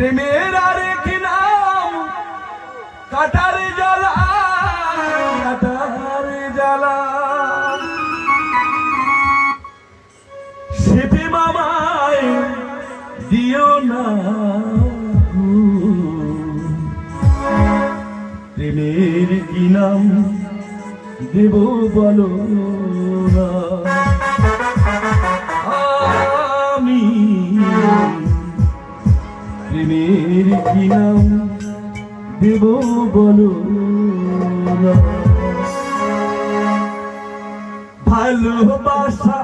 প্রেমের আরেক নাম কাটার জ্বালা কাটার জ্বালা সেপে মামায় দিও না প্রেমের কি নাম দেব বলো না। প্রেমের কি নাম দেব বলো ভালোবাসা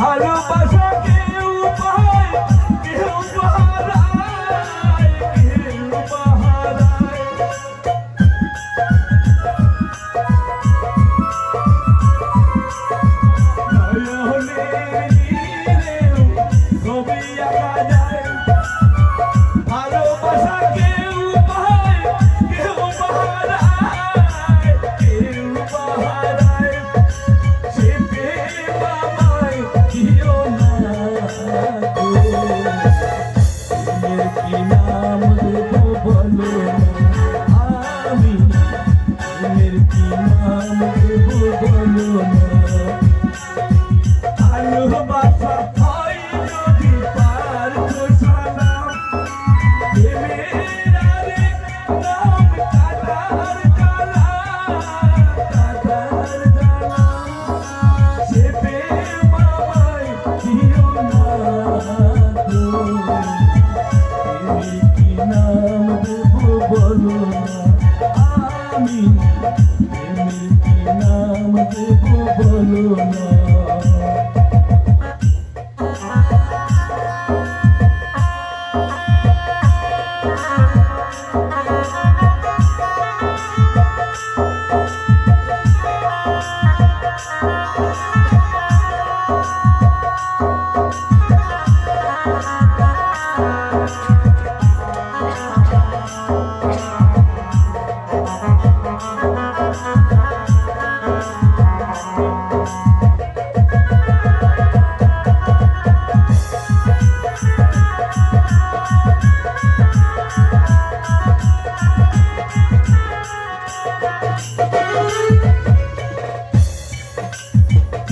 ভালোবাসা নাম দেখো বলো না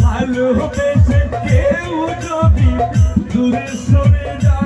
ভালোবেসে কেউ যদি দূরে সরে যায়।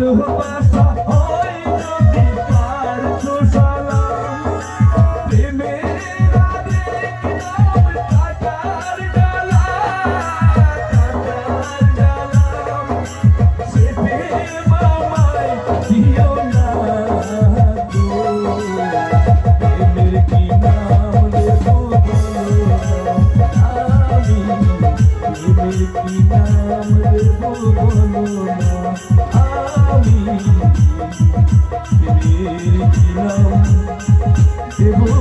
eu vou passar. দেব